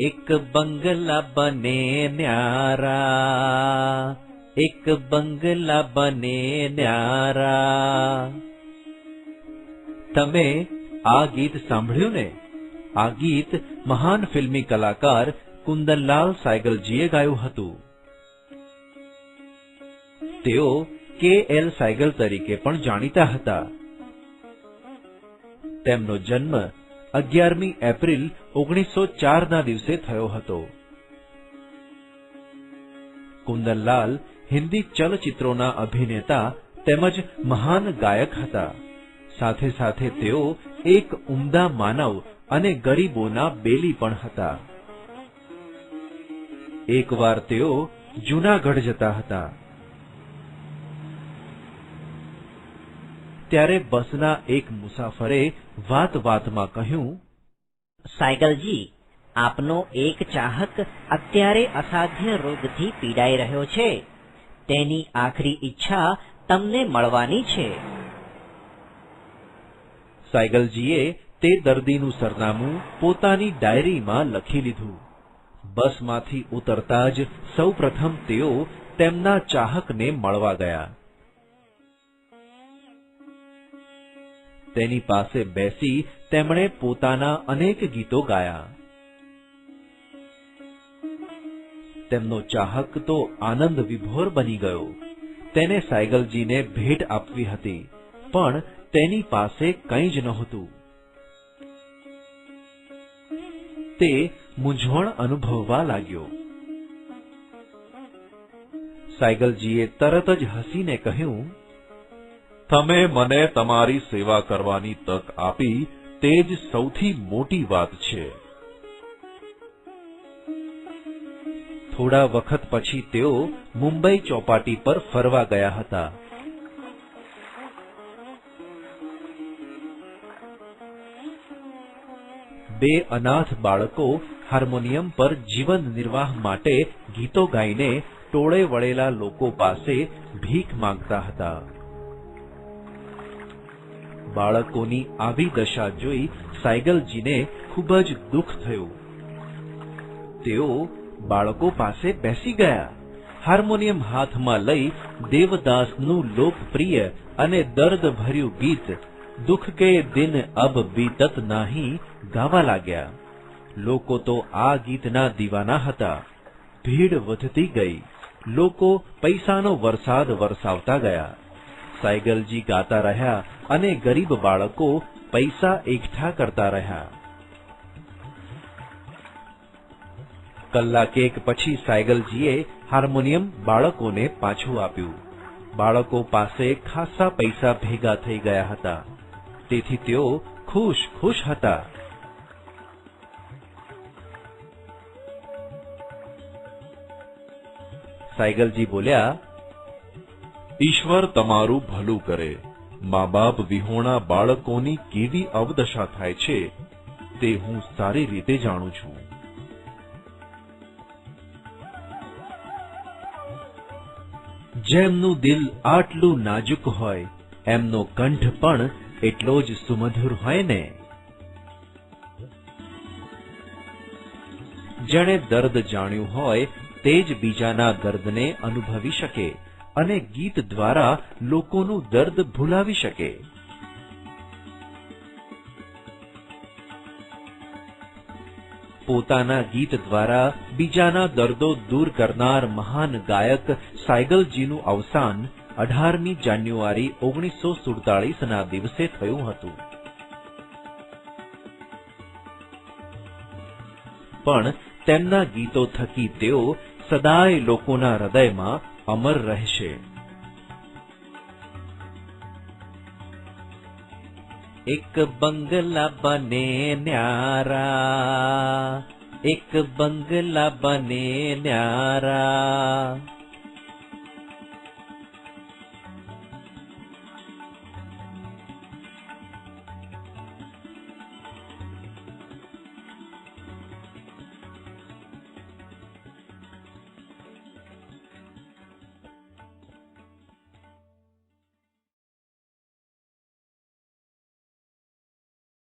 એક બંગલા બને ન્યારા, એક બંગલા બને ન્યારા. તમે આ ગીત સાંભળ્યું ને? આ ગીત મહાન ફિલ્મી કલાકાર કુંદનલાલ સાયગલજીએ ગાયું હતું. તેઓ કે એલ સાયગલ તરીકે પણ જાણીતા હતા. તેમનો જન્મ અગિયારમી એપ્રિલ ઓગણીસો ચારના દિવસે થયો હતો. કુંદનલાલ હિન્દી ચલચિત્રોના અભિનેતા તેમજ મહાન ગાયક હતા. સાથે સાથે તેઓ એક ઉમદા માનવ અને ગરીબોના બેલી પણ હતા. એકવાર તેઓ જૂનાગઢ જતા હતા. ત્યારે બસના એક મુસાફરે વાત વાતમાં કહ્યું સાયકલજી આપનો એક ચાહક અત્યારે અસાધ્ય રોગથી પીડાઈ રહ્યો છે. તેની આખરી ઈચ્છા તમને મળવાની છે. સાયકલજીએ તે દર્દીનું સરનામું પોતાની ડાયરીમાં લખી લીધું. બસમાંથી ઉતરતા જ સૌપ્રથમ તેઓ તેમના ચાહકને મળવા ગયા. તેની પાસે બેસી તેમણે પોતાના અનેક ગીતો ગાયા. તેમનો ચાહક તો આનંદ વિભોર બની ગયો. તેને સાયગલજીને ભેટ આપવી હતી, પણ તેની પાસે કંઈ જ નહોતું. તે મૂંઝવણ અનુભવવા લાગ્યો. સાયગલજીએ તરત જ હસીને કહ્યું તમે મને તમારી સેવા કરવાની તક આપી તે જ સૌથી મોટી વાત છે. થોડા વખત પછી તેઓ મુંબઈ ચોપાટી પર ફરવા ગયા હતા. બે અનાથ બાળકો હાર્મોનિયમ પર જીવન નિર્વાહ માટે ગીતો ગાઈને ટોળે વળેલા લોકો પાસે ભીખ માંગતા હતા. બાળકોની આવી દશા જોઈ સાયગલજીને ખૂબ જ દુઃખ થયું. તેઓ બાળકો પાસે બેસી ગયા. હાર્મોનિયમ હાથમાં લઈ દેવદાસનું લોકપ્રિય અને દર્દ ભર્યું ગીત દુઃખ કે દિન અબ બીતત નાહી ગાવા લાગ્યા. લોકો તો આ ગીતના દીવાના હતા. ભીડ વધતી ગઈ. લોકો પૈસાનો વરસાદ વરસાવતા ગયા. સાયગલજી ગાતા રહ્યા અને ગરીબ બાળકો પૈસા એકઠા કરતા રહ્યા. કલાકેક પછી સાયગલજીએ હાર્મોનિયમ બાળકોને પાછું આપ્યું. બાળકો પાસે ખાસા પૈસા ભેગા થઈ ગયા હતા. તેથી તેઓ ખુશ ખુશ હતા. સાયગલજી બોલ્યા ઈશ્વર તમારું ભલું કરે. મા બાપ વિહોણા બાળકોની કેવી અવદશા થાય છે તે હું સારી રીતે જાણું છું. જેમનું દિલ આટલું નાજુક હોય, એમનો કંઠ પણ એટલો જ સુમધુર હોય ને. જેણે દર્દ જાણ્યું હોય, તે જ બીજાના દર્દને અનુભવી શકે. અને ગીત દ્વારા લોકોનું દર્દ ભૂલાવી શકે. પોતાના ગીત દ્વારા બીજાના દર્દો દૂર કરનાર મહાન ગાયક સાયગલજીનું અવસાન અઢારમી જાન્યુઆરી ઓગણીસો સુડતાલીસના દિવસે થયું હતું. પણ તેમના ગીતો થકી તેઓ સદાય લોકોના હૃદયમાં અમર રહેશે. એક બંગલા બને ન્યારા. એક બંગલા બને ન્યારા.